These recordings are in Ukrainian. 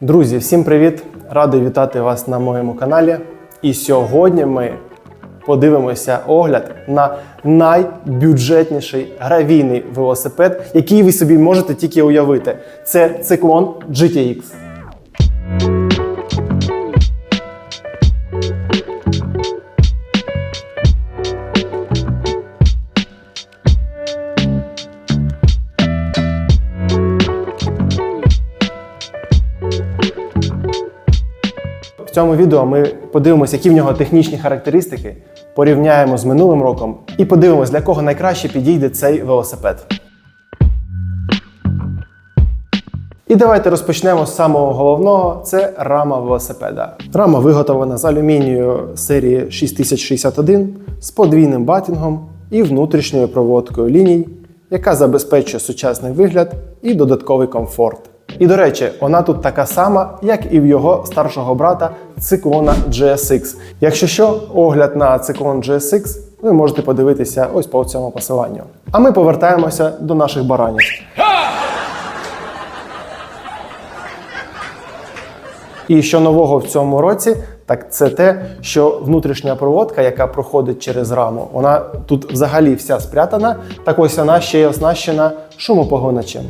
Друзі, всім привіт! Радий вітати вас на моєму каналі. І сьогодні ми подивимося огляд на найбюджетніший гравійний велосипед, який ви собі можете тільки уявити. Це циклон GTX. Цьому відео ми подивимося, які в нього технічні характеристики, порівняємо з минулим роком і подивимось, для кого найкраще підійде цей велосипед. І давайте розпочнемо з самого головного це рама велосипеда. Рама виготовлена з алюмінію серії 6061 з подвійним батінгом і внутрішньою проводкою ліній, яка забезпечує сучасний вигляд і додатковий комфорт. І до речі, вона тут така сама, як і в його старшого брата циклона GSX. Якщо що, огляд на циклон GSX ви можете подивитися ось по цьому посиланню. А ми повертаємося до наших баранів. І що нового в цьому році, так це те, що внутрішня проводка, яка проходить через раму, вона тут взагалі вся спрятана. Так ось вона ще й оснащена шумопогоначем.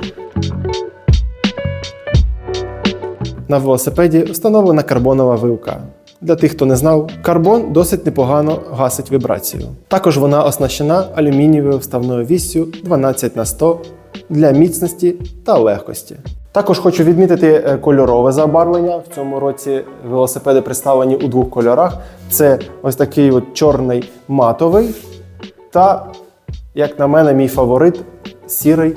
На велосипеді встановлена карбонова вилка. Для тих, хто не знав, карбон досить непогано гасить вібрацію. Також вона оснащена алюмінієвою вставною віссю 12 на 100 для міцності та легкості. Також хочу відмітити е, кольорове забарвлення. В цьому році велосипеди представлені у двох кольорах: це ось такий от чорний матовий та, як на мене, мій фаворит сірий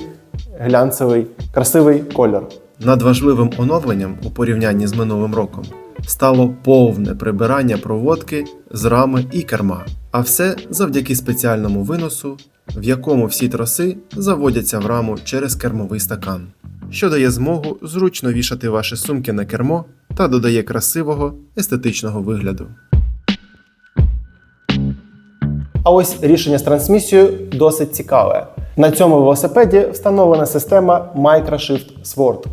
глянцевий, красивий кольор. Надважливим оновленням у порівнянні з минулим роком стало повне прибирання проводки з рами і керма, а все завдяки спеціальному виносу, в якому всі троси заводяться в раму через кермовий стакан, що дає змогу зручно вішати ваші сумки на кермо та додає красивого естетичного вигляду. А ось рішення з трансмісією досить цікаве. На цьому велосипеді встановлена система Microshift Sword.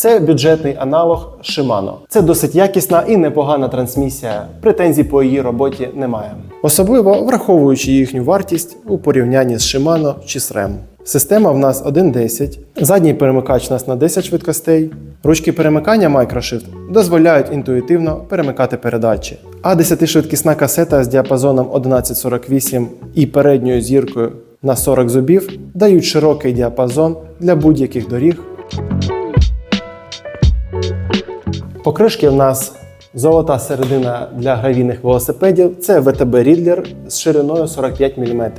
Це бюджетний аналог Shimano. Це досить якісна і непогана трансмісія. Претензій по її роботі немає. Особливо враховуючи їхню вартість у порівнянні з Shimano чи SRAM. Система в нас 1.10, задній перемикач у нас на 10 швидкостей. Ручки перемикання Microshift дозволяють інтуїтивно перемикати передачі. А 10-швидкісна касета з діапазоном 1148 і передньою зіркою на 40 зубів дають широкий діапазон для будь-яких доріг. Покришки в нас золота середина для гравійних велосипедів. Це ВТБ Рідлер з шириною 45 мм.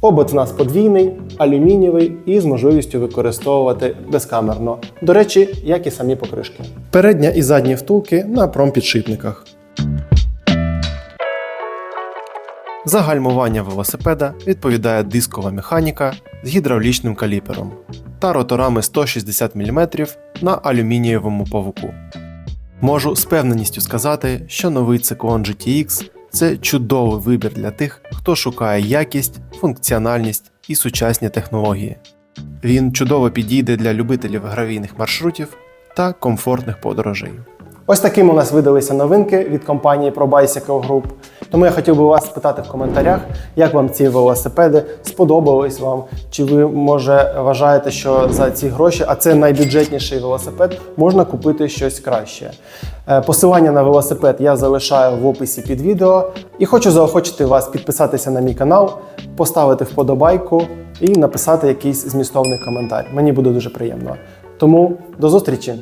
Обод в нас подвійний, алюмінієвий і з можливістю використовувати безкамерно. До речі, як і самі покришки. Передня і задні втулки на промпідшипниках. За гальмування велосипеда відповідає дискова механіка з гідравлічним каліпером та роторами 160 мм на алюмінієвому павуку. Можу з певненістю сказати, що новий циклон GTX це чудовий вибір для тих, хто шукає якість, функціональність і сучасні технології. Він чудово підійде для любителів гравійних маршрутів та комфортних подорожей. Ось такими у нас видалися новинки від компанії ProBicycle Group. Тому я хотів би вас спитати в коментарях, як вам ці велосипеди, сподобались вам, чи ви може вважаєте, що за ці гроші, а це найбюджетніший велосипед, можна купити щось краще. Е, Посилання на велосипед я залишаю в описі під відео. І хочу заохочити вас підписатися на мій канал, поставити вподобайку і написати якийсь змістовний коментар. Мені буде дуже приємно. Тому до зустрічі!